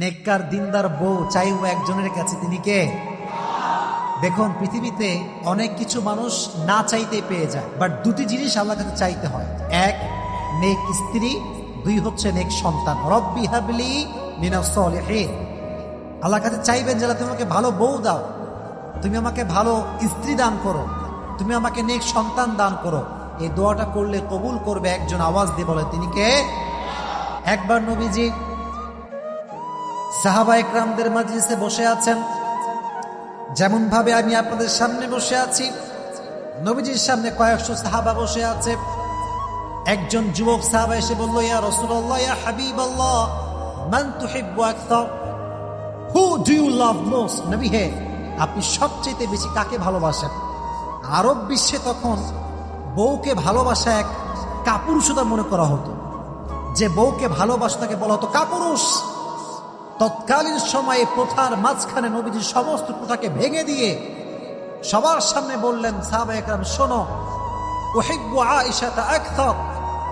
নেককার দিনদার বউ চাইব একজনের কাছে, তিনি কে? দেখুন, পৃথিবীতে অনেক কিছু মানুষ না চাইতে পেয়ে যায় বাট দুটি জিনিস আল্লাহ কাছে চাইতে হয়। এক, নেক স্ত্রী, দুই হচ্ছে নেক সন্তান। রব্বি হাবলি মিনাসলিহিন আল্লাহ কাছে চাইবেন যারা তুমি আমাকে ভালো বউ দাও, তুমি আমাকে ভালো স্ত্রী দান করো, তুমি আমাকে নেক সন্তান দান করো। এই দোয়াটা করলে কবুল করবে একজন আওয়াজ দিয়ে বলে, তিনি কে? একবার নবীজি সাহাবা একরামদের মাজলিসে বসে আছেন। যেমন ভাবে আমি আপনাদের সামনে বসে আছি, নবীজির সামনে কয়েকশো সাহাবা বসে আছে। একজন যুবক সাহাবা এসে বলল, ইয়া রসুল্লাহ ইয়া হাবিব আল্লাহ মান তুহিব্বু Akhtar who do you love most নবী হে, আপনি সবচেয়ে বেশি কাকে ভালোবাসেন? আরব বিশ্বে তখন বউকে ভালোবাসা এক কাপুরুষতা মনে করা হতো। যে বউকে ভালোবাসা তাকে বলা হতো কাপুরুষ। তৎকালীন সময়ে প্রথার মাঝখানে নবীজির সমস্ত প্রথাকে ভেঙে দিয়ে সবার সামনে বললেন সাহাবা শোনো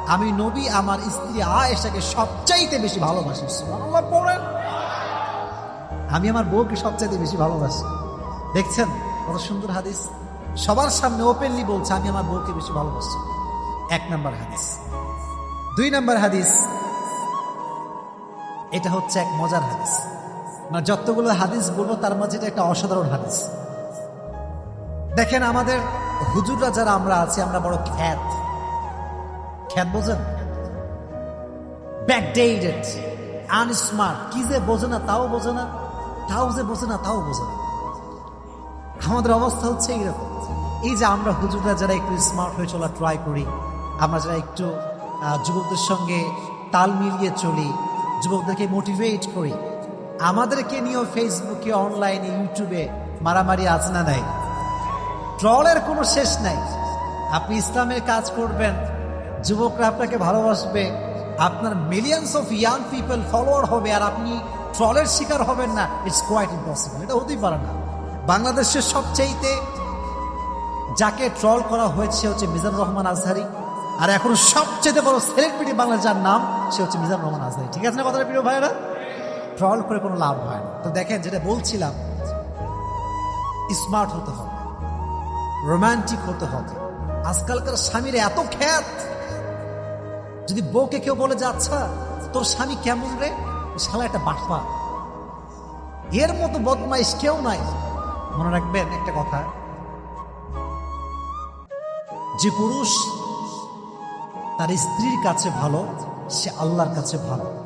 আমি নবী, আমার স্ত্রী আয়েশাকে সবচাইতে বেশি ভালোবাসি। আমি আমার বউকে সবচাইতে বেশি ভালোবাসি। দেখছেন, কত সুন্দর হাদিস। সবার সামনে ওপেনলি বলছে, আমি আমার বউকে বেশি ভালোবাসি। এক নম্বর হাদিস। দুই নম্বর হাদিস এটা হচ্ছে এক মজার হাদিস। মানে যতগুলো হাদিস বলব, তার মাঝে এটা একটা অসাধারণ হাদিস। দেখেন আমাদের হুজুররা যারা আমরা আছি, আমরা বড় খ্যাত। খ্যাত বোঝেন? ব্যাকডেটেড আনস্মার্ট কি যে বোঝে না, তাও বোঝে না, তাও যে বোঝে না, তাও বোঝে না। আমাদের অবস্থা হচ্ছে এইরকম। এই যে আমরা হুজুররা যারা একটু স্মার্ট হয়ে চলা ট্রাই করি, আমরা যারা একটু যুবকদের সঙ্গে তাল মিলিয়ে চলি যুবকদেরকে মোটিভেট করি। আমাদেরকে নিয়েও ফেসবুকে অনলাইনে ইউটিউবে মারামারি আছে না নাই। ট্রলের কোনো শেষ নাই। আপনি ইসলামের কাজ করবেন। যুবকরা আপনাকে ভালোবাসবে। আপনার millions of young people follower হবে আর আপনি ট্রলের শিকার হবেন না। ইটস কোয়াইট ইম্পসিবল এটা হতেই পারে না। বাংলাদেশের সবচাইতে যাকে ট্রল করা হয়েছে হচ্ছে মিজানুর রহমান আজহারি। আর এখন সবচেয়ে বড় সেলিব্রিটি বাংলা যার নাম সে হচ্ছে মিজানুর রহমান আজহারি ঠিক আছে না কথাটা, প্রিয় ভাইরা ট্রল করে কোনো লাভ হয় না। তো দেখেন, যেটা বলছিলাম স্মার্ট হতে হবে রোমান্টিক হতে হবে। আজকালকার স্বামীর এত খ্যাত, যদি বউকে কেউ বলে যে আচ্ছা তোর স্বামী কেমন রে? শালা একটা বাটপা। এর মতো বদমাইশ কেউ নাই। মনে রাখবেন একটা কথা, যে পুরুষ তার স্ত্রীর কাছে ভালো সে আল্লাহর কাছে ভালো।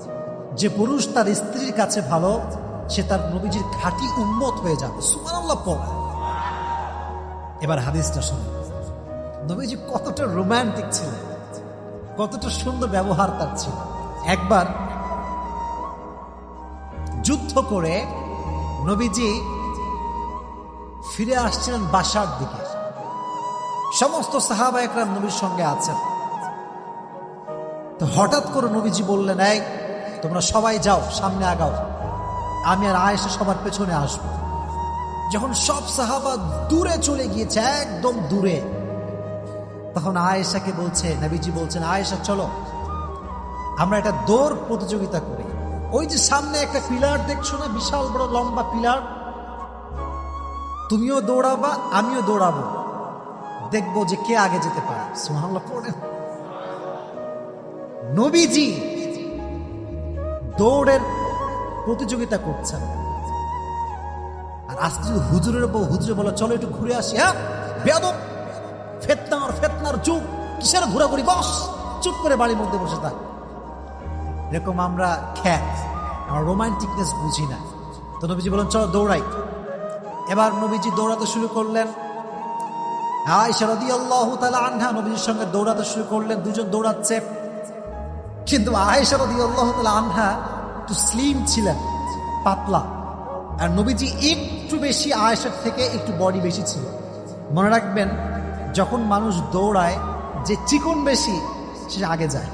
যে পুরুষ তার স্ত্রীর কাছে ভালো, সে তার নবীজির খাঁটি উন্মত হয়ে যাবে। সুবহানাল্লাহ পড়ে। এবার হাদিসটা শুনুন নবীজি কতটা রোমান্টিক ছিলেন, কতটা সুন্দর ব্যবহার তার ছিল। একবার যুদ্ধ করে নবীজি ফিরে আসছিলেন বাসার দিকে। সমস্ত সাহাবা একরাম নবীর সঙ্গে আছেন। তো হঠাৎ করে নবীজি বললেন, এই, তোমরা সবাই যাও, সামনে আগাও। আমি আর আয়েশা সবার পেছনে আসব। যখন সব সাহাবা দূরে চলে গিয়েছে, একদম দূরে, তখন আয়েশাকে বলছে, নবীজি বলছেন, আয়েশা, চলো। আমরা একটা দৌড় প্রতিযোগিতা করি। ওই যে সামনে একটা পিলার দেখছ না, বিশাল বড় লম্বা পিলার? তুমিও দৌড়াবা, আমিও দৌড়াবো। দেখব যে কে আগে যেতে পারে। সুহান্লা পড়ে নবীজি দৌড়ের প্রতিযোগিতা করছেন। আর আজকে যদি হুজুরের বউ হুজুরে বলে, চলো একটু ঘুরে আসি হ্যাঁ? বেদব ফেতনার ফেতনার যুগ। কিসের ঘোরাঘুরি? বস, চুপ করে বাড়ির মধ্যে বসে থাক। এরকম আমরা খ্যাত, আমরা রোমান্টিকনেস বুঝি না। তো নবীজি বলেন, চলো দৌড়াই। এবার নবীজি দৌড়াতে শুরু করলেন। আয়সা রদি আল্লাহ তালা আনহা নবীজির সঙ্গে দৌড়াতে শুরু করলেন। দুজন দৌড়াচ্ছে। কিন্তু আয়েশা রদি আল্লাহ তালা আনহা একটু স্লিম ছিলেন, পাতলা। আর নবীজি একটু বেশি আয়েশার থেকে একটু বডি বেশি ছিল। মনে রাখবেন, যখন মানুষ দৌড়ায়, যে চিকন বেশি, সে আগে যায়।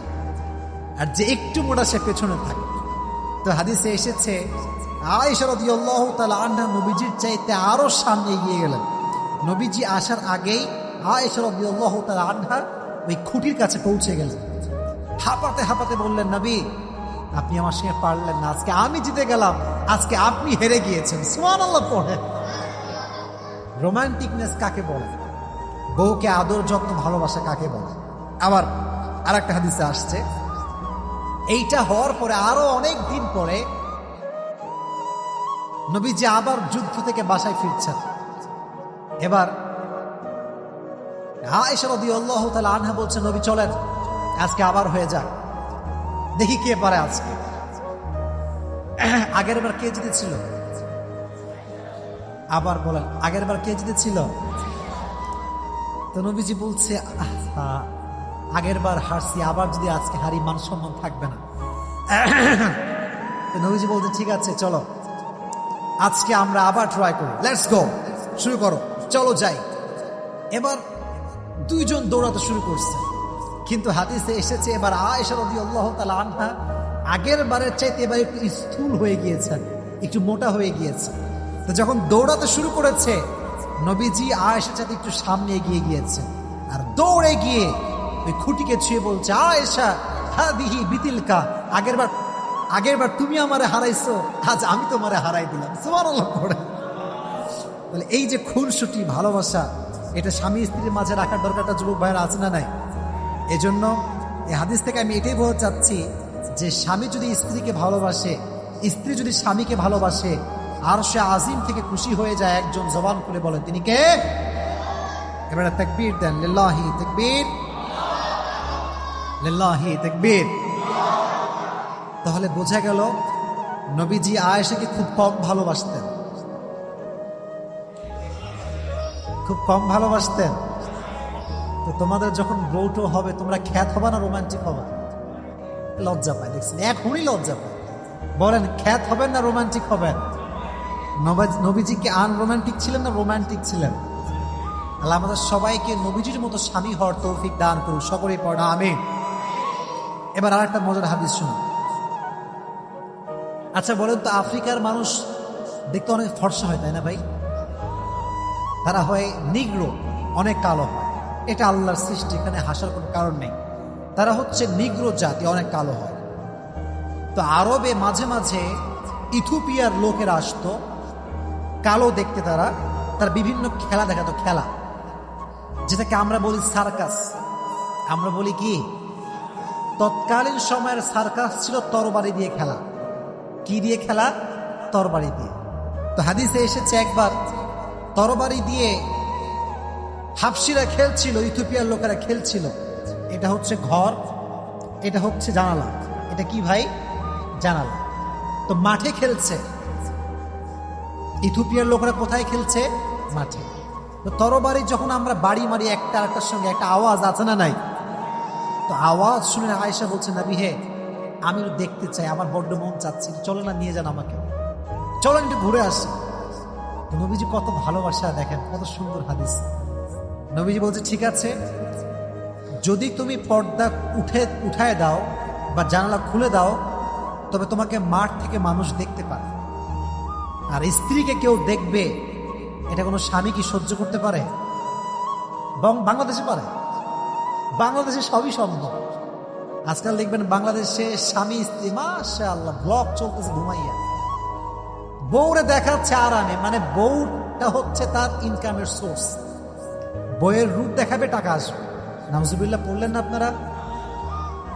আর যে একটু মোটা, সে পেছনে থাকে। তো হাদিসে এসেছে, আয়েশা রাদিয়াল্লাহু তাআলা আনহা নবীজির চাইতে আরও সামনে এগিয়ে গেলেন। নবীজি আসার আগেই আয়েশা রাদিয়াল্লাহু তাআলা আনহা ওই খুঁটির কাছে পৌঁছে গেলেন। হাঁপাতে হাঁপাতে বললেন, নবী, আপনি আমার সঙ্গে পারলেন না। আজকে আমি জিতে গেলাম। আজকে আপনি হেরে গিয়েছেন। সোয়ান আল্লাহ পড়ে। রোমান্টিকনেস কাকে বলে? বউকে আদর, যত্ন, ভালোবাসা কাকে বলে? আবার আর একটা হাদিসে আসছে। এইটা হওয়ার পরে আরও অনেক দিন পরে নবীজি আবার যুদ্ধ থেকে বাসায় ফিরছেন। এবার রাদিয়াল্লাহু তাআলা আনহা বলছে নবী, চলেন। আজকে আবার হয়ে যাক। দেখি কে পারে আজকে। আগের বার কে জিতেছিল? আবার বলেন, আগের বার কে জিতেছিল? তো নবীজি বলছে আগের বার হারছি, আবার যদি আজকে হারি মান সম্মান থাকবে না। তো নবীজি বলছে, ঠিক আছে, চলো। আজকে আমরা আবার ট্রাই করি। লেটস গো শুরু করো। চলো যাই। এবার দুইজন দৌড়াতে শুরু করছে। কিন্তু হাদিসে এসেছে, এবার আয়েশা রাদিয়াল্লাহু তাআলা আনহা আগের বারের চাইতে এবার একটু স্থূল হয়ে গিয়েছেন, একটু মোটা হয়ে গিয়েছে। তো যখন দৌড়াতে শুরু করেছে, নবীজি আয়েশার চাইতে একটু সামনে এগিয়ে গিয়েছে আর দৌড়ে গিয়ে ওই খুঁটিকে ছুঁয়ে বলছে, আয়েশা, হাদিহি বিতিলকা, আগের বার আগের বার তুমি আমারে হারাইছো, আজ আমি তোমারে হারাই দিলাম। তোমার পড়ে। বলে, এই যে খুনসুটি, ভালোবাসা, এটা স্বামী স্ত্রীর মাঝে রাখার দরকারটা যুবক ভাইয়ের আছে না নাই? এজন্য এই হাদিস থেকে আমি এটাই বলতে চাচ্ছি যে স্বামী যদি স্ত্রীকে ভালোবাসে, স্ত্রী যদি স্বামীকে ভালোবাসে, আর সে আজিম থেকে খুশি হয়ে যায় একজন জবান খুলে বলে, তিনি কে? এবারে তাকবীর দেন, লিল্লাহি তাকবীর। লিল্লাহি তাকবীর। তাহলে বোঝা গেল নবীজি আয়েশাকে খুব কম ভালোবাসতেন। খুব কম ভালোবাসতেন। তো তোমাদের যখন বউটো হবে, তোমরা খ্যাত হবে না রোমান্টিক হবে? লজ্জা পায়, দেখছেন? এখনই লজ্জা পায়। বলেন, খ্যাত হবেন না রোমান্টিক হবেন? নবাজ- কি আন রোমান্টিক ছিলেন না রোমান্টিক ছিলেন? আল্লাহ আমাদের সবাইকে নবীজির মতো স্বামী হওয়ার তৌফিক দান করুন। সকলেই পড়া আমি এবার আর একটা মজার হাদিস শুনুন। আচ্ছা বলেন তো, আফ্রিকার মানুষ দেখতে অনেক ফর্সা হয়, তাই না ভাই? তারা হয় নিগ্র, অনেক কালো হয়। এটা আল্লাহর সৃষ্টি, এখানে হাসার কোনো কারণ নেই। তারা হচ্ছে নিগ্র জাতি, অনেক কালো হয়। তো আরবে মাঝে মাঝে ইথোপিয়ার লোকেরা আসতো, কালো দেখতে তারা, তার বিভিন্ন খেলা দেখাতো খেলা। যেটাকে আমরা বলি সার্কাস। আমরা বলি কি? তৎকালীন সময়ের সার্কাস ছিল তরবারি দিয়ে খেলা। কি দিয়ে খেলা? তরবারি দিয়ে। তো হাদিসে এসেছে একবার, তরবারি দিয়ে হাফসিরা খেলছিল, ইথিওপিয়ার লোকেরা খেলছিল। এটা হচ্ছে ঘর, এটা হচ্ছে জানালা। এটা কি ভাই? জানালা। তো মাঠে খেলছে। ইথিওপিয়ার লোকেরা কোথায় খেলছে? মাঠে। তো তরবারি যখন আমরা বাড়ি মারি একটা একটার সঙ্গে, একটা আওয়াজ আছে না নাই? তো আওয়াজ শুনে আয়েশা বলছে, নাবি হে, আমি দেখতে চাই, আমার বড্ড মন চাচ্ছি চলো না, নিয়ে যান আমাকে। চলেন একটু ঘুরে আসি। নবীজি কত ভালোবাসা দেখেন, কত সুন্দর হাদিস। নবীজি বলছে, ঠিক আছে। যদি তুমি পর্দা উঠে, উঠায় দাও বা জানালা খুলে দাও, তবে তোমাকে মাঠ থেকে মানুষ দেখতে পারে। আর স্ত্রীকে কেউ দেখবে, এটা কোনো স্বামী কি সহ্য করতে পারে? বাংলাদেশে পারে। বাংলাদেশে সবই সম্ভব। আজকাল দেখবেন বাংলাদেশে স্বামী, স্ত্রী মাশা আল্লাহ ব্লগ চলতেছে ঘুমাইয়া। বউরে দেখাচ্ছে আরামে মানে বউটা হচ্ছে তার ইনকামের সোর্স বইয়ের রূপ দেখাবে টাকা আসবে। নামজুবিল্লাহ পড়লেন না আপনারা?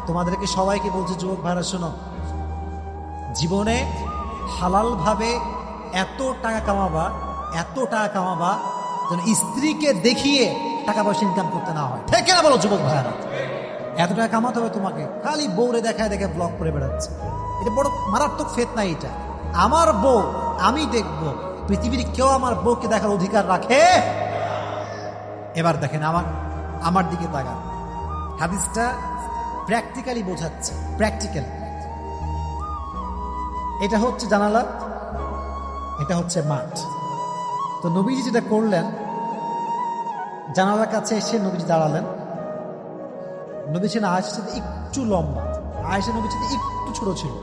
তোমাদেরকে সবাইকে বলছে, যুবক ভাইরা, শোনো। জীবনে হালালভাবে এত টাকা কামাবা, এত টাকা কামাবা, যেন স্ত্রীকে দেখিয়ে টাকা পয়সা ইনকাম করতে না হয়। ঠিক না বলো, যুবক ভাইয়ারা এত টাকা কামাতে হবে তোমাকে। খালি বউরে দেখায়, দেখে ব্লগ করে বেড়াচ্ছে। এটা বড় মারাত্মক ফেত না এটা। আমার বউ, আমি দেখব, পৃথিবীর কেউ আমার বউকে দেখার অধিকার রাখে? এবার দেখেন আমার আমার দিকে তাকান। হাদিসটা প্র্যাকটিক্যালি বোঝাচ্ছে প্র্যাকটিক্যাল এটা হচ্ছে জানালা, এটা হচ্ছে মাঠ। তো নবীজি যেটা করলেন, জানালার কাছে এসে নবীজি দাঁড়ালেন। নবী ছিলেন আয়েশার সাথে একটু লম্বা, আয়েশা নবীর সাথে একটু ছোট ছিল।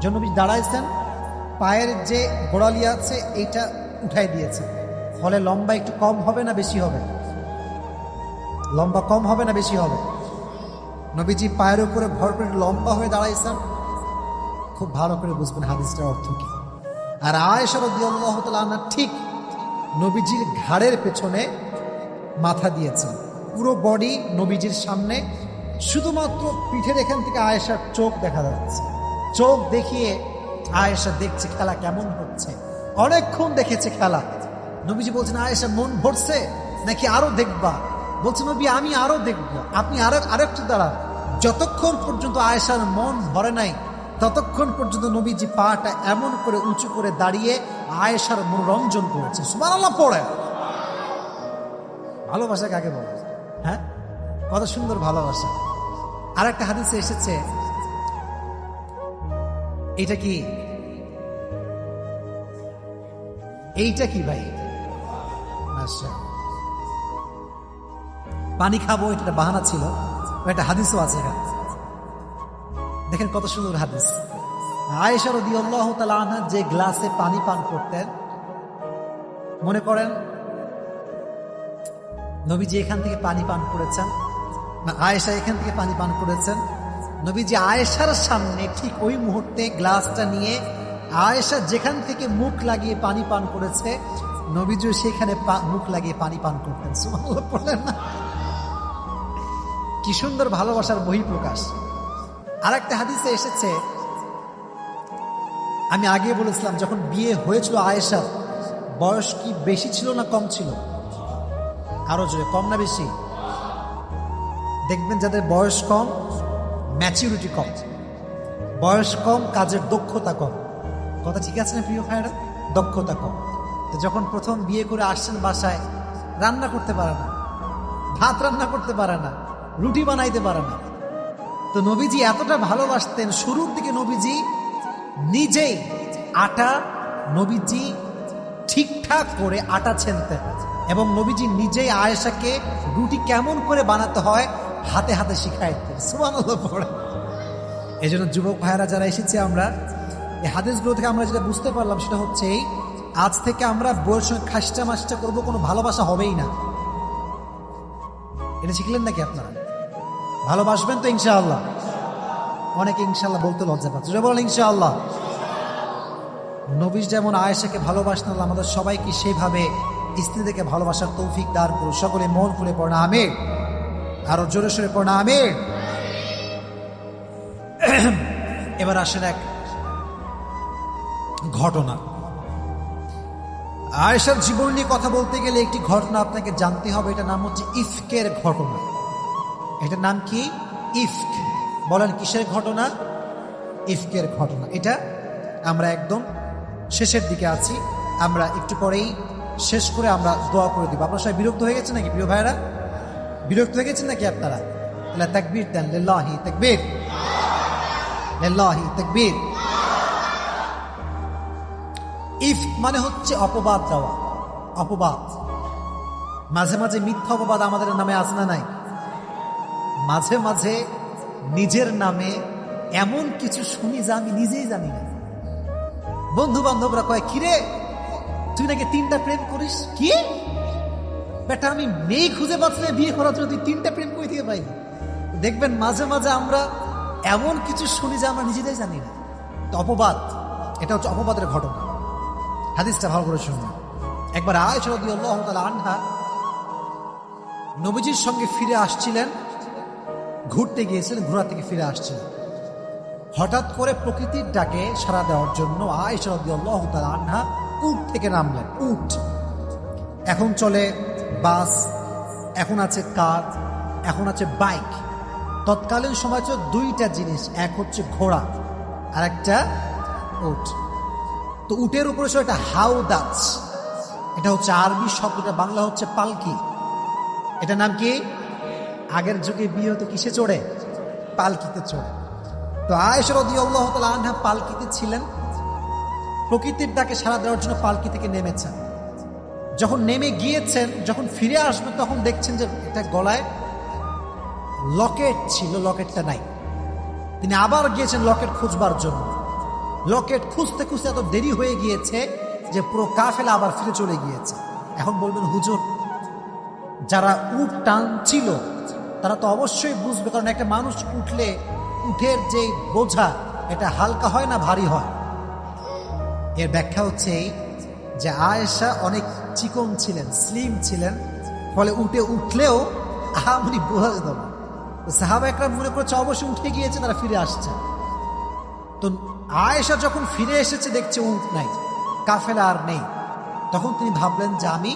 যখন নবী দাঁড়াইছেন, পায়ের যে গোড়ালি আছে এইটা উঠাই দিয়েছে। ফলে লম্বা একটু কম হবে না, বেশি হবে? লম্বা কম হবে না বেশি হবে? নবীজি পায়ের উপরে ভর করে লম্বা হয়ে দাঁড়াইছেন। খুব ভালো করে বুঝবেন হাদিসটার অর্থ কি। আর আয়েশা রাদিয়াল্লাহু তাআলা আনহা ঠিক নবীজির ঘাড়ের পেছনে মাথা দিয়েছেন। পুরো বডি নবীজির সামনে, শুধুমাত্র পিঠের এখান থেকে আয়েশার চোখ দেখা যাচ্ছে। চোখ দেখিয়ে আয়েশা দেখছে খেলা কেমন হচ্ছে। অনেকক্ষণ দেখেছে খেলা। নবীজি বলছেন, আয়েশা, মন ভরছে? নাকি আরও দেখবা? বলছে, নবী, আমি আরও দেখব। আপনি আরও, আরেকটু দাঁড়ান। যতক্ষণ পর্যন্ত আয়েশার মন ভরে নাই, ততক্ষণ পর্যন্ত নবীজি পাটা এমন করে উঁচু করে দাঁড়িয়ে আয়েশার মনোরঞ্জন করেছে। সুবহানাল্লাহ, পড়ে। ভালোবাসা কাকে বলে? হ্যাঁ? কত সুন্দর ভালোবাসা। আর একটা হাদিসে এসেছে এটা কি? এইটা কি ভাই? আচ্ছা পানি খাব, এটা একটা বাহানা ছিল। একটা হাদিসও আছে এখানে। দেখেন কত সুন্দর হাদিস। আয়েশার রদিয়াল্লাহু তাআলা আনহা যে গ্লাসে পানি পান করতেন, মনে করেন, নবীজি এখান থেকে পানি পান করেছেন, না, আয়েশা এখান থেকে পানি পান করেছেন। নবীজি আয়েশার সামনে ঠিক ওই মুহূর্তে গ্লাসটা নিয়ে আয়েশা যেখান থেকে মুখ লাগিয়ে পানি পান করেছে, নবীজিও সেখানে মুখ লাগিয়ে পানি পান করতেন। সুবহানাল্লাহ, পড়লেন না? কি সুন্দর ভালোবাসার বহিঃপ্রকাশ। আর একটা হাদিসে এসেছে, আমি আগে বলেছিলাম, যখন বিয়ে হয়েছিল আয়েশার, বয়স কি বেশি ছিল না কম ছিল? আরও জোরে, কম না বেশি? দেখবেন যাদের বয়স কম ম্যাচিউরিটি কম। বয়স কম, কাজের দক্ষতা কম। কথা ঠিক আছে না প্রিয় ভাইরা দক্ষতা কম। তো যখন প্রথম বিয়ে করে আসছেন বাসায়, রান্না করতে পারে না। ভাত রান্না করতে পারে না। রুটি বানাইতে পারে না। তো নবীজি এতটা ভালোবাসতেন, শুরুর দিকে নবীজি নিজেই আটা নবীজি ঠিকঠাক করে আটা ছেনতেন এবং নবীজি নিজেই আয়েশাকে রুটি কেমন করে বানাতে হয় হাতে হাতে শিখাইতেন। সুবহানাল্লাহ পড়ে। এই জন্য যুবক ভাইয়েরা যারা এসেছে আমরা, এই হাদিসগুলো থেকে আমরা যেটা বুঝতে পারলাম সেটা হচ্ছে এই, আজ থেকে আমরা বইয়ের সঙ্গে খাসটা মাসটা করব, কোনো ভালোবাসা হবেই না। এটা শিখলেন নাকি আপনারা? ভালোবাসবেন তো ইনশাআল্লাহ। অনেকে ইনশাল্লাহ বলতে লজ্জা পাচ্ছে। বলেন ইনশাআল্লাহ। নবীজ যেমন আয়েশাকে ভালোবাসতেন আমাদের সবাইকে সেভাবে স্ত্রীদেরকে ভালোবাসার তৌফিক দান করুন সকলে মন খুলে পড়না আমির আরও জোরে সোরে পড়না আমির এবার আসেন এক ঘটনা। আয়েশার জীবন নিয়ে কথা বলতে গেলে একটি ঘটনা আপনাকে জানতে হবে। এটা নাম হচ্ছে ইফকের ঘটনা। এটার নাম কি? ইফক। বলেন, কিসের ঘটনা? ইফকের ঘটনা। এটা আমরা একদম শেষের দিকে আছি। আমরা একটু পরেই শেষ করে আমরা দোয়া করে দিব। আপনারা সবাই বিরক্ত হয়ে গেছে নাকি, প্রিয় ভাইরা বিরক্ত হয়ে গেছেন নাকি আপনারা? তাহলে তাকবীর দেন। লিল্লাহি তাকবীর। লিল্লাহি তাকবীর। ইফ মানে হচ্ছে অপবাদ দেওয়া। অপবাদ। মাঝে মাঝে মিথ্যা অপবাদ আমাদের নামে আছে না নাই? মাঝে মাঝে নিজের নামে এমন কিছু শুনি যা আমি নিজেই জানি না। বন্ধু বান্ধবরা কয়, কিরে, তুই নাকি তিনটা প্রেম করিস? কি? বেটা, আমি মেয়ে খুঁজে পাচ্ছি বিয়ে করার জন্য তুই তিনটা প্রেম করে দিয়ে পাইলি? দেখবেন মাঝে মাঝে আমরা এমন কিছু শুনি যে আমরা নিজেরাই জানি না। অপবাদ, এটা হচ্ছে অপবাদের ঘটনা। হাদিসটা ভালো করে শুনুন। একবার আয়েশা রাদিয়াল্লাহু তাআলা আনহা নবীজির সঙ্গে ফিরে আসছিলেন। ঘুরতে গিয়েছিলেন ঘোরা থেকে ফিরে আসছিলেন হঠাৎ করে প্রকৃতির ডাকে সাড়া দেওয়ার জন্য আনহা উট থেকে নামলেন, উট। এখন চলে বাস, এখন আছে কার, এখন আছে বাইক। তৎকালীন সময় ছিল দুইটা জিনিস, এক হচ্ছে ঘোড়া, আর একটা উট। তো উটের উপরে ছিল একটা হাউদাচ এটা হচ্ছে আরবি শব্দটা, বাংলা হচ্ছে পালকি। এটা নাম কি? আগের যুগে বিয়ে হতো কিসে চড়ে? পালকিতে চড়ে। তো আয়েশা রাদিয়াল্লাহু তাআলা আনহা পালকিতে ছিলেন। প্রকৃতির ডাকে সাড়া দেওয়ার জন্য পালকি থেকে নেমেছেন। যখন নেমে গিয়েছেন, যখন ফিরে আসবেন তখন দেখছেন যে এটা গলায় লকেট ছিল, লকেটটা নাই। তিনি আবার গিয়েছেন লকেট খুঁজবার জন্য। লকেট খুঁজতে খুঁজতে এত দেরি হয়ে গিয়েছে যে পুরো কাফেলা আবার ফিরে চলে গিয়েছে। এখন বলবেন, হুজুর, যারা উট টানছিল তারা তো অবশ্যই বুঝবে, কারণ একটা মানুষ উঠলে উঠের যে বোঝা, এটা হালকা হয় না ভারী হয়? এর ব্যাখ্যা হচ্ছে এই যে আয়েশা অনেক চিকন ছিলেন স্লিম ছিলেন, ফলে উঠে উঠলেও আহামরি বোঝা যেত না। সাহাবা একরা মনে করছে, অবশ্যই উঠে গিয়েছে, তারা ফিরে আসছে। তো আয়েশা যখন ফিরে এসেছে, দেখছে উঠ নাই, কাফেলা আর নেই। তখন তিনি ভাবলেন যে আমি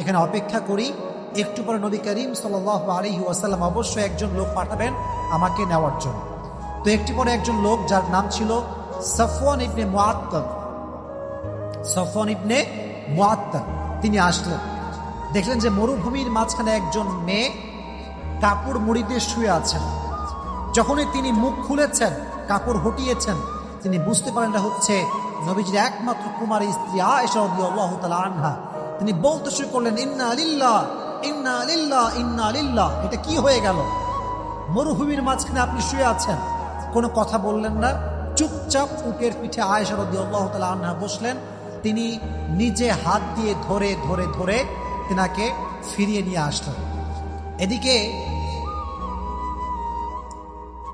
এখানে অপেক্ষা করি একটু পরে নবী করিম সাল আলী ওয়াসাল্লাম অবশ্যই একজন লোক পাঠাবেন আমাকে নেওয়ার জন্য। তো একটি পরে একজন লোক যার নাম ছিল সফওয়ান ইবনে মুআত্তাল। সফওয়ান ইবনে মুআত্তাল, তিনি আসলেন। দেখলেন যে মরুভূমির মাঝখানে একজন মেয়ে কাপড় মুড়ি দিয়ে শুয়ে আছেন। যখনই তিনি মুখ খুলেছেন, কাপড় হটিয়েছেন, তিনি বুঝতে পারেন এটা হচ্ছে নবীজির একমাত্র কুমারী স্ত্রী রাদিয়াল্লাহু তাআলা আনহা। তিনি বলতে শুরু করলেন, ইন্না লিল্লাহ। ইন্না লিল্লাহ ইন্না লিল্লাহ। এটা কি হয়ে গেল? মরুভূমির মাঝখানে আপনি শুয়ে আছেন। কোনো কথা বললেন না। চুপচাপ উটের পিঠে আয়েশা রাদিয়াল্লাহু তাআলা আনহা বসলেন। তিনি নিজে হাত দিয়ে ধরে ধরে ধরে তেনাকে ফিরিয়ে নিয়ে আসলেন। এদিকে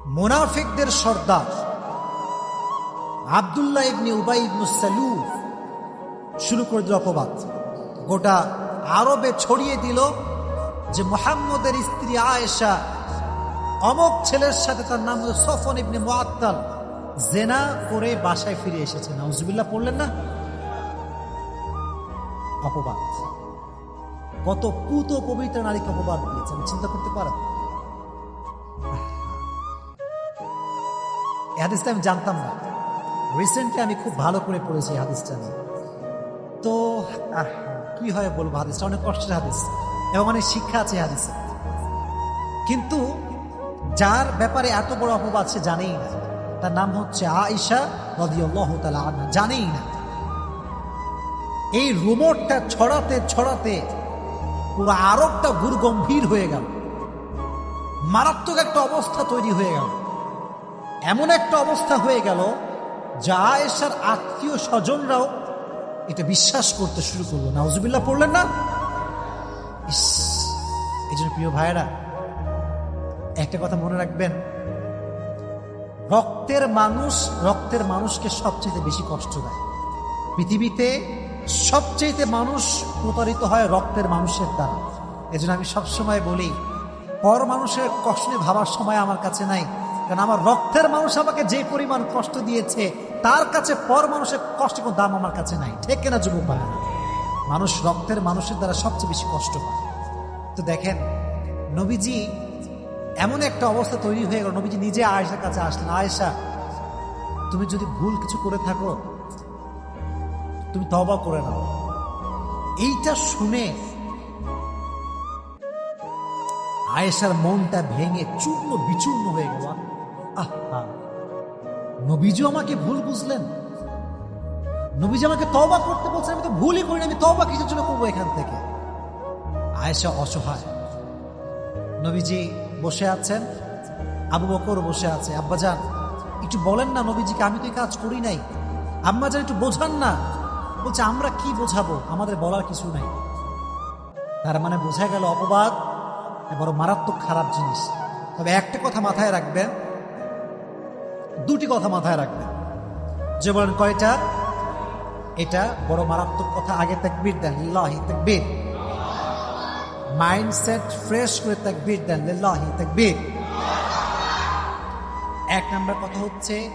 মোনাফিকদের সর্দার আবদুল্লাহ ইবনি উবাই ইবনু শুরু করে দিল অপবাদ। গোটা আরবে ছড়িয়ে দিল যে মোহাম্মদের স্ত্রী আয়েশা অমক ছেলের সাথে তার নাম হলো সফন ইবনে মুআত্তাল জেনা করে বাসায় ফিরে এসেছে। নাউজুবিল্লাহ পড়লেন না? অপবাদ। কত পুত পবিত্র নারীকে অপবাদ দিয়েছেন চিন্তা করতে পারেন হাদিসটা আমি জানতাম না। রিসেন্টলি আমি খুব ভালো করে পড়েছি হাদিসটা নিয়ে। তো আহ, কি হয় বলব হাদিসটা? অনেক কষ্টের হাদিস এবং অনেক শিক্ষা আছে হাদিসে। কিন্তু যার ব্যাপারে এত বড় অপবাদ সে জানেই না। তার নাম হচ্ছে আয়েশা রাদিয়াল্লাহু তাআলা আনহা। জানেই না। এই রুমোরটা ছড়াতে ছড়াতে পুরো আরবটা গুর গম্ভীর হয়ে গেল। মারাত্মক একটা অবস্থা তৈরি হয়ে গেল। এমন একটা অবস্থা হয়ে গেল যা আয়েশার আত্মীয় স্বজনরাও এটা বিশ্বাস করতে শুরু করল। নাউজুবিল্লাহ পড়লেন না? ইস, এই জন্য প্রিয় ভাইয়েরা, একটা কথা মনে রাখবেন। রক্তের মানুষ রক্তের মানুষকে সবচেয়ে বেশি কষ্ট দেয়। পৃথিবীতে সবচেয়ে মানুষ প্রতারিত হয় রক্তের মানুষের দ্বারা। এজন্য আমি সবসময় বলি, পর মানুষের কষ্ট ভাবার সময় আমার কাছে নাই, কারণ আমার রক্তের মানুষ আমাকে যে পরিমাণ কষ্ট দিয়েছে তার কাছে পর মানুষের কষ্ট কোনো দাম আমার কাছে নাই। ঠিক কিনা যুবক ভাইয়েরা? মানুষ রক্তের মানুষের দ্বারা সবচেয়ে বেশি কষ্ট পায়। তো দেখেন, নবীজি এমন একটা অবস্থা তৈরি হয়ে গেল। নবীজি নিজে আয়েশার কাছে আসলেন, আয়েশা, তুমি যদি ভুল কিছু করে থাকো, তুমি তবা করে নাও। এইটা শুনে আয়েশার মনটা ভেঙে চূর্ণ বিচূর্ণ হয়ে গেল। আহ আহা! নবীজি আমাকে ভুল বুঝলেন। নবীজি আমাকে তবা করতে বলছেন, আমি তো ভুলই করিনি, আমি তবা কিসের জন্য করব এখান থেকে? আয়েশা অসহায়। নবীজি বসে আছেন, আবু বকর বসে আছে। আব্বাজান, একটু বলেন না নবীজিকে, আমি তো এই কাজ করি নাই। আম্মাজান, একটু বোঝান না। বলছে, আমরা কি বোঝাবো? আমাদের বলার কিছু নাই। তার মানে বোঝা গেল অপবাদ বড় মারাত্মক খারাপ জিনিস। তবে একটা কথা মাথায় রাখবেন দুটি কথা মাথায় রাখবেন যে বলেন কয়টা? এটা বড় মারাত্মক কথা, আগে তাকবীর দেন, লিল্লাহি তাকবীর। মাইন্ডসেট ফ্রেশ করে তাকবীর দেন, লিল্লাহি তাকবীর। এক নাম্বার কথা হচ্ছে,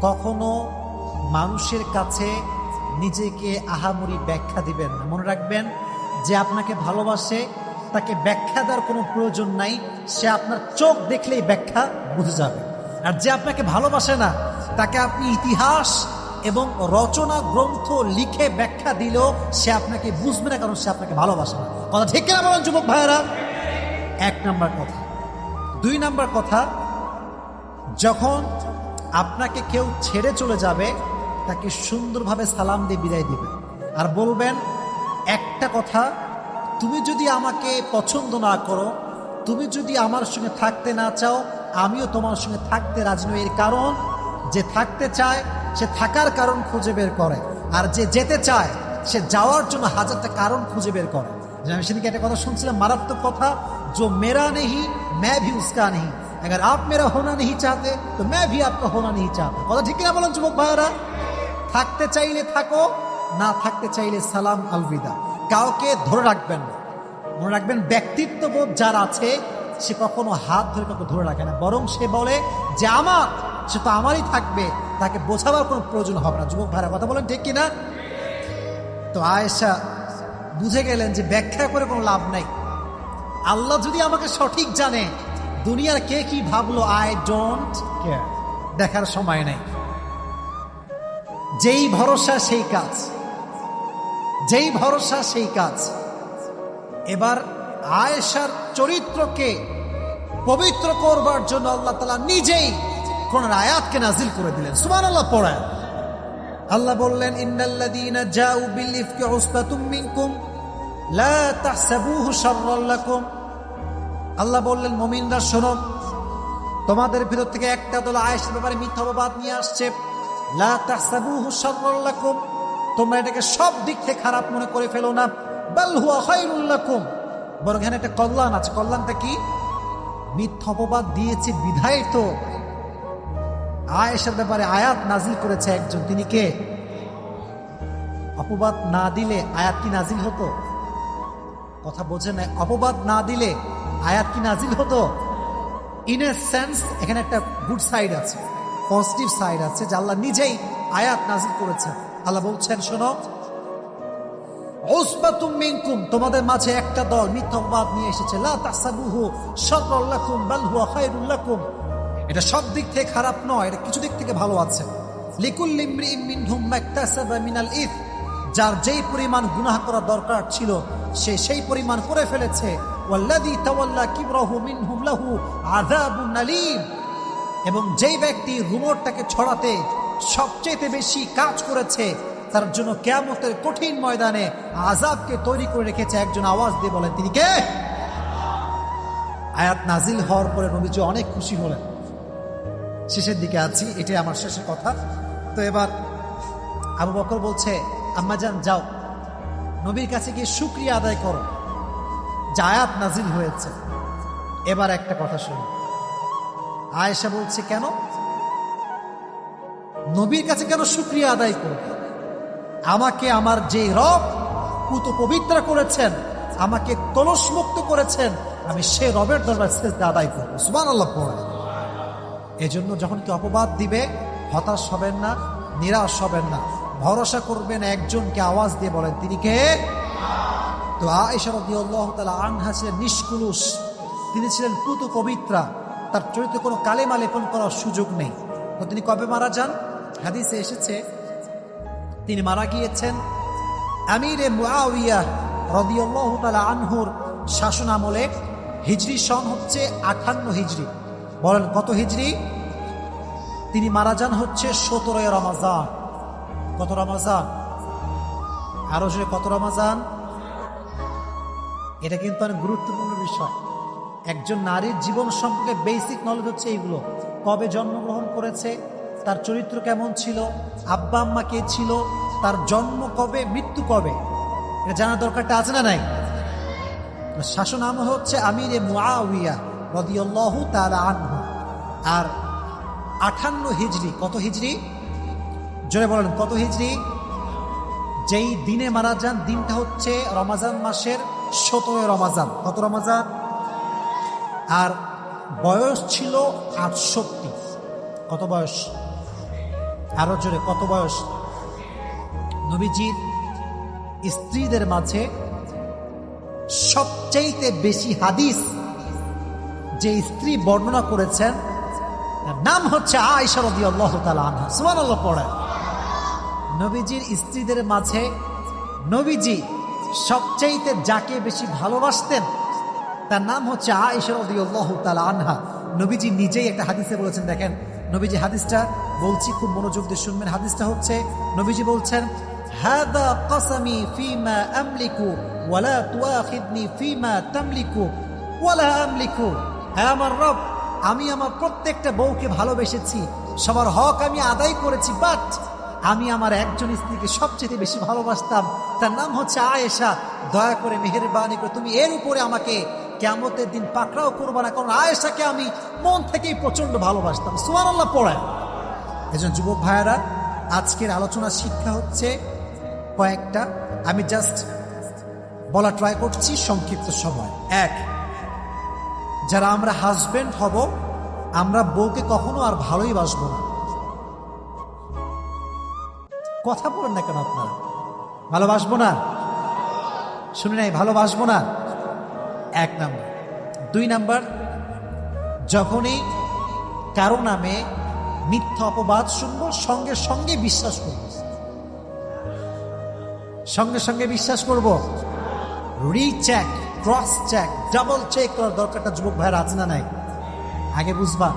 কখনো মানুষের কাছে নিজেকে আহামরি ব্যাখ্যা দিবেন না। মনে রাখবেন, যে আপনাকে ভালোবাসে, তাকে ব্যাখ্যা দেওয়ার কোনো প্রয়োজন নাই, সে আপনার চোখ দেখলেই ব্যাখ্যা বুঝে যাবে। আর যে আপনাকে ভালোবাসে না, তাকে আপনি ইতিহাস এবং রচনা, গ্রন্থ লিখে ব্যাখ্যা দিলেও সে আপনাকে বুঝবে না, কারণ সে আপনাকে ভালোবাসে না। কথা ঠিক কিনা বলেন যুবক ভাইয়েরা? এক নাম্বার কথা। দুই নাম্বার কথা, যখন আপনাকে কেউ ছেড়ে চলে যাবে, তাকে সুন্দরভাবে সালাম দিয়ে বিদায় দিবেন আর বলবেন, একটা কথা, তুমি যদি আমাকে পছন্দ না করো, তুমি যদি আমার সঙ্গে থাকতে না চাও আমিও তোমার সঙ্গে থাকতে রাজি নই এর কারণ যে থাকতে চায় সে থাকার কারণ খুঁজে বের করে আর যে যেতে চায় সে যাওয়ার জন্য হাজারটা কারণ খুঁজে বের করে যে আমি সেদিকে একটা কথা শুনছিলাম মারাত্মক কথা जो मेरा नहीं मैं भी उसका नहीं अगर आप मेरा होना नहीं चाहते तो मैं भी आपका होना नहीं चाहता কথা ঠিক কিনা বলেন যুবক ভাইরা থাকতে চাইলে থাকো না থাকতে চাইলে সালাম আলবিদা কাউকে ধরে রাখবেন না মনে রাখবেন ব্যক্তিত্ববোধ যার আছে সে কখনো হাত ধরে কাউকে ধরে রাখে না, বরং সে বলে যে আমার, সে তো আমারই থাকবে, তাকে বোঝাবার কোনো প্রয়োজন হবে না। যুবক ভাইরা, কথা বলেন ঠিক কিনা? তো আয়েশা বুঝে গেলেন যে ব্যাখ্যা করে কোনো লাভ নাই। আল্লাহ যদি আমাকে সঠিক জানে, দুনিয়ার কে কি ভাবলো আই ডোন্ট কেয়ার দেখার সময় নেই। যেই ভরসা সেই কাজ। যেই ভরসা সেই কাজ। এবার আয়েশার চরিত্রকে পবিত্র করবার জন্য আল্লাহ তালা নিজেই কোন আয়াতকে নাজিল করে দিলেন। সুমান আল্লাহ পড়ায় আল্লাহ বললেন, ইন্নাল্লাযীনা জাউ বিল ইফকি উসবাতুম মিনকুম আল্লাহ বললেন, মুমিনরা, শোনো, তোমাদের ভিতর থেকে একটা দল আয়েশার ব্যাপারে মিথ্যা অপবাদ নিয়ে আসছে। লা তোমরা এটাকে সব দিক থেকে খারাপ মনে করে ফেলো না। বাল হুয়া বরং এখানে একটা কল্যাণ আছে। কল্যাণটা কি? মিথ্যা অপবাদ দিয়েছে বিধায় তো। আয়েশার ব্যাপারে আয়াত নাজিল করেছে একজন। তিনি কে? অপবাদ না দিলে আয়াত কি নাজিল হতো? কথা বোঝে না অপবাদ না দিলে আয়াত কি নাজিল হতো? ইন এ সেন্স এখানে একটা গুড সাইড আছে। পজিটিভ সাইড আছে যে আল্লাহ নিজেই আয়াত নাজিল করেছেন। আল্লাহ বলছেন, শোনো তোমাদের মাঝে একটা দল নিয়ে এসেছে। এটা সব দিক থেকে খারাপ নয়, এটা কিছু দিক থেকে ভালো আছে। যার যেই পরিমাণ গুনাহ করা দরকার ছিল, সে সেই পরিমাণ করে ফেলেছে। এবং যেই ব্যক্তি রুমরটাকে ছড়াতে সবচেয়ে বেশি কাজ করেছে তার জন্য কেয়ামতের কঠিন ময়দানে আজাবকে তৈরি করে রেখেছে একজন আওয়াজ দিয়ে বলেন, তিনি কে? আয়াত নাজিল হওয়ার পরে নবীজি অনেক খুশি হলেন। শেষের দিকে আছি, এটাই আমার শেষের কথা। তো এবার আবু বকর বলছে আম্মাজান যাও। নবীর কাছে গিয়ে শুক্রিয়া আদায় করো। জায়াত নাজিল হয়েছে। এবার একটা কথা শুনি আয়েশা বলছে, কেন? নবীর কাছে কেন শুক্রিয়া আদায় করবে? আমাকে আমার যে রব পুত পবিত্র করেছেন, আমাকে কলস মুক্ত করেছেন, আমি সে রবের দরবার সেজদা আদায় করব। সুমান আল্লাহ পড়ে। এজন্য যখন কি অপবাদ দিবে, হতাশ হবেন না, নিরাশ হবেন না। ভরসা করবেন একজনকে আওয়াজ দিয়ে বলেন, তিনি কে? তো আয়সারদ্দাহ তালা নিষ্কুলুস তিনি ছিলেন পুত পবিত্রা। তার চরিত্রে কোনো কালেমা লেপন করার সুযোগ নেই। তো তিনি কবে মারা যান? হাদিসে এসেছে তিনি মারা গিয়েছেন। আমিরে মুআউইয়া রদিয়াল্লাহ তালা আনহুর শাসন আমলে হিজরি সন হচ্ছে আঠান্ন হিজরি। বলেন, কত হিজড়ি তিনি মারা যান হচ্ছে সতেরোই রমাজান। কত রমাজান? আরও জোরে, কত রমাজান? এটা কিন্তু অনেক গুরুত্বপূর্ণ বিষয়। একজন নারীর জীবন সম্পর্কে বেসিক নলেজ হচ্ছে এইগুলো। কবে জন্মগ্রহণ করেছে? তার চরিত্র কেমন ছিল? আব্বা, আম্মা কে ছিল? তার জন্ম কবে, মৃত্যু কবে? এটা জানার দরকারটা আছে না নাই? শাসন নাম হচ্ছে আমিরে মুআউইয়া রদিয়াল্লাহু আনহু। আর আঠান্ন হিজড়ি কত হিজড়ি জোরে বলেন, কত হিজড়ি যেই দিনে মারা যান, দিনটা হচ্ছে রমাজান মাসের সতেরো রমাজান। কত রমাজান? আর বয়স ছিল আটষট্টি। কত বয়স? আরও জোরে, কত বয়স? নবীজির স্ত্রীদের মাঝে সবচাইতে বেশি হাদিস যে স্ত্রী বর্ণনা করেছেন, তার নাম হচ্ছে নবীজির স্ত্রীদের মাঝে নবীজি সবচাইতে যাকে বেশি ভালোবাসতেন, তার নাম হচ্ছে আয়সা রাদিয়াল্লাহু আনহা। নবীজি নিজেই একটা হাদিসে বলেছেন, দেখেন, নবীজি হাদিসটা বলছি, খুব মনোযোগ দিয়ে শুনবেন। হাদিসটা হচ্ছে, নবীজি বলছেন, হাদা কসামি ফিমা আমলিকু, ওয়ালা তুআখিদনি ফিমা তামলিকু, ওয়ালা আমলিকু। হ্যাঁ আমার রব, আমি আমার প্রত্যেকটা বউকে ভালোবেসেছি। সবার হক আমি আদায় করেছি, বাট আমি আমার একজন স্ত্রীকে সবচেয়ে বেশি ভালোবাসতাম। তার নাম হচ্ছে আয়েশা। দয়া করে মেহেরবানি করে, তুমি এর উপরে আমাকে কেমতের দিন পাকড়াও করব না। কারণ আয়েশাকে আমি মন থেকেই প্রচণ্ড ভালোবাসতাম। সুমান আল্লাহ পড়ায় এজন যুবক ভাইয়ারা, আজকের আলোচনার শিক্ষা হচ্ছে কয়েকটা। আমি জাস্ট বলা ট্রাই করছি সংক্ষিপ্ত সময়। এক, যারা আমরা হাজব্যান্ড হব, আমরা বউকে কখনো আর ভালোই বাসবো না। কথা বলেন না কেন আপনারা? ভালোবাসবো না? শুনে নাই ভালোবাসবো না? এক নাম্বার। দুই নাম্বার, যখনই কারও নামে মিথ্যা অপবাদ শুনব, সঙ্গে সঙ্গে বিশ্বাস করব। সঙ্গে সঙ্গে বিশ্বাস করব। Recheck cross check double check করার দরকারটা যুবক ভাইয়ের, আছে না নাই? আগে বুঝবা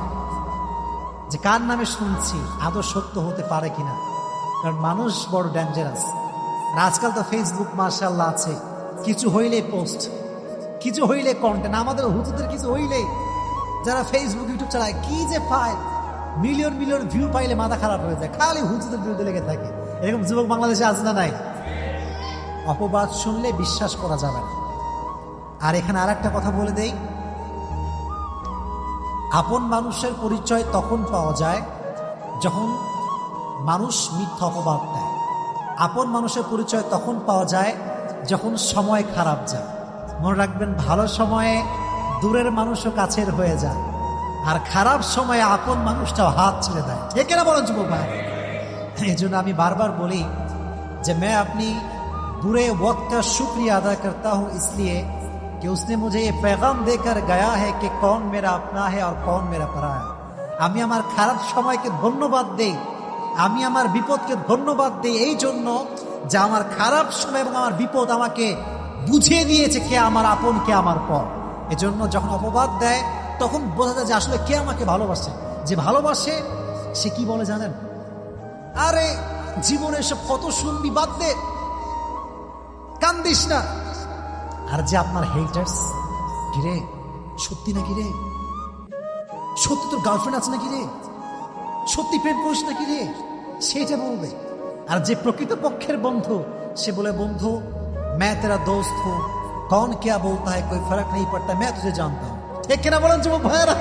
যে কার নামে শুনছি, আদৌ সত্য হতে পারে কিনা। কারণ মানুষ বড় ডেঞ্জারাস আর আজকাল তো ফেসবুক মার্শাল্লাহ আছে। কিছু হইলে পোস্ট কিছু হইলে কন্টেন্ট আমাদের হুতুদের কিছু হইলে যারা ফেসবুক ইউটিউব চালায়, কি যে পায়? মিলিয়ন মিলিয়ন ভিউ পাইলে মাথা খারাপ হয়ে যায়। খালি হুতুদের বিরুদ্ধে লেগে থাকে। এরকম যুবক বাংলাদেশে আছে না নাই? অপবাদ শুনলে বিশ্বাস করা যাবে না। আর এখানে আর একটা কথা বলে দেই। আপন মানুষের পরিচয় তখন পাওয়া যায় যখন মানুষ মিথ্যা অপবাদ দেয়। আপন মানুষের পরিচয় তখন পাওয়া যায় যখন সময় খারাপ যায়। মনে রাখবেন, ভালো সময়ে দূরের মানুষও কাছের হয়ে যায়। আর খারাপ সময়ে আপন মানুষটাও হাত ছেড়ে দেয় ঠিক না বলেন যুবক ভাই এই জন্য আমি বারবার বলি যে मैं अपनी बुरे वक्त का शुक्रिया अदा करता हूँ इसलिए कि उसने मुझे ये पैगाम देकर गया है कि कौन मेरा अपना है और कौन मेरा पराया আমি আমার খারাপ সময়কে ধন্যবাদ দেই আমি আমার বিপদকে ধন্যবাদ দিই এই জন্য যে আমার খারাপ সময় এবং আমার বিপদ আমাকে বুঝিয়ে দিয়েছে কে আমার আপন কে আমার পর এজন্য যখন অপবাদ দেয় তখন বোঝা যায় যে আসলে কে আমাকে ভালোবাসে যে ভালোবাসে সে কি বলে জানেন আরে জীবনে সব কত শুনবি বাদ দে কান্দিস না আর যে আপনার হেটার্স কিরে সত্যি নাকি রে সত্যি তোর গার্লফ্রেন্ড আছে নাকি রে সত্যি প্রেম করিস নাকি রে সেটা বলবে আর যে প্রকৃত পক্ষের বন্ধু সে বলে বন্ধু मैं तेरा दोस्त हूं कौन क्या बोलता है कोई फर्क नहीं पड़ता मैं तुझे जानता हूं ঠিক কিনা বলেন যুবক ভাইয়েরা,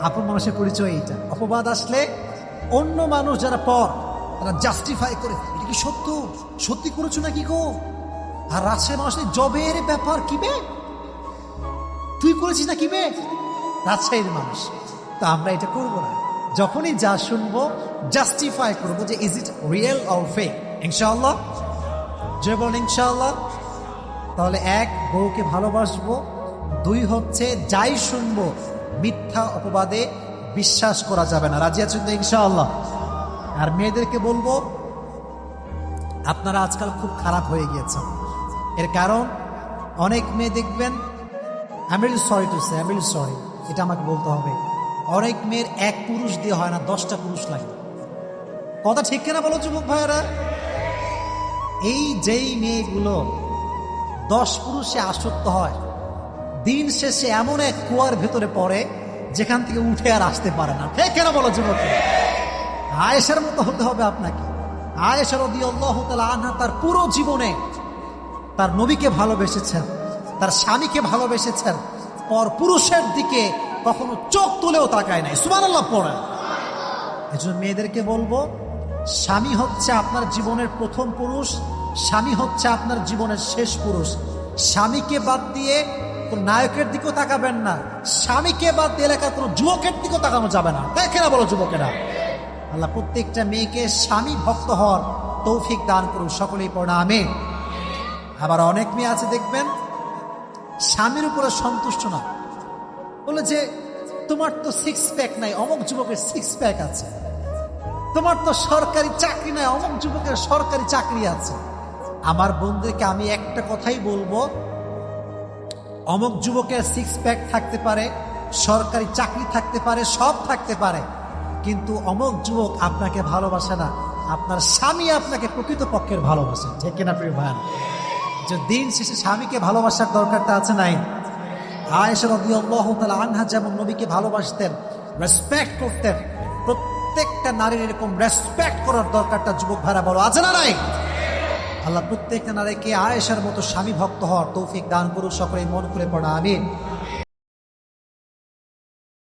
আপন মানুষের পরিচয় এইটা। অপবাদ আসলে অন্য মানুষ যারা পর, তারা জাস্টিফাই করে এটা কি সত্য? সত্যি করেছ নাকি গো? আর রাজশাহী মানুষের জবের ব্যাপার কি বে? তুই করেছিস না কি বে? রাজশাহীর মানুষ। তা আমরা এটা করব না। যখনই যা শুনব জাস্টিফাই করব যে is it real or fake ইনশাআল্লাহ। যে বলেন ইনশাআল্লাহ। তাহলে এক, বউকে ভালোবাসবো দুই হচ্ছে যাই শুনব, মিথ্যা অপবাদে বিশ্বাস করা যাবে না। রাজি আছেন তো ইনশাআল্লাহ? আর মেয়েদেরকে বলব, আপনারা আজকাল খুব খারাপ হয়ে গিয়েছেন। এর কারণ, অনেক মেয়ে দেখবেন আমি সরি টু সে আমি সরি এটা আমাকে বলতে হবে। অনেক মেয়ের এক পুরুষ দিয়ে হয় না, দশটা পুরুষ লাগে। কথা ঠিক কিনা বলো যুবক ভাইয়েরা? এই যেই মেয়েগুলো দশ পুরুষে আসক্ত হয় দিন শেষে এমন এক কুয়ার ভেতরে পড়ে, যেখান থেকে উঠে আর আসতে পারে না। ঠিক কেন বলো যুবক আয়েসের মতো হতে হবে আপনাকে। আয়েশার আনহা তার পুরো জীবনে তার নবীকে ভালোবেসেছেন, তার স্বামীকে ভালোবেসেছেন, পর পুরুষের দিকে কখনো চোখ তুলেও তাকায় নাই। সুমান আল্লাহ পড়ে এজন্য মেয়েদেরকে বলব, স্বামী হচ্ছে আপনার জীবনের প্রথম পুরুষ, স্বামী হচ্ছে আপনার জীবনের শেষ পুরুষ। স্বামীকে বাদ দিয়ে কোন নায়কের দিকেও তাকাবেন না। স্বামীকে দিয়ে এলাকার কোনো যুবকের দিকেও তাকানো যাবে না। দেখে না বলো যুবকেরা? আল্লাহ, প্রত্যেকটা মেয়েকে স্বামী ভক্ত হওয়ার তৌফিক দান করুন। সকলেই পড়া আমি আবার অনেক মেয়ে আছে, দেখবেন, স্বামীর উপরে সন্তুষ্ট না। বলে যে, তোমার তো সিক্স প্যাক নাই, অমুক যুবকের সিক্স প্যাক আছে। তোমার তো সরকারি চাকরি নাই, অমুক যুবকের সরকারি চাকরি আছে। আমার বন্ধুদেরকে আমি একটা কথাই বলব অমুক যুবকের সিক্স প্যাক থাকতে পারে, সরকারি চাকরি থাকতে পারে, সব থাকতে পারে। কিন্তু অমুক যুবক আপনাকে ভালোবাসে না, আপনার স্বামী আপনাকে প্রকৃত পক্ষের ভালোবাসে। ঠিক কিনা প্রিয় ভাই যে দিন শেষে স্বামীকে ভালোবাসার দরকারটা আছে নাই? আয়েশা রাদিয়াল্লাহু তাআলা আনহা যেমন নবীকে ভালোবাসতেন রেসপেক্ট করতেন, প্রত্যেকটা নারীর এরকম রেসপেক্ট করার দরকারটা যুবক ভাইরা বলো, আছে না নাই? আল্লাহ প্রত্যেকটা নারীকে আয়েশার মতো স্বামী ভক্ত হওয়ার তৌফিক দান করুক সকলে মন খুলে পড়া, আমিন।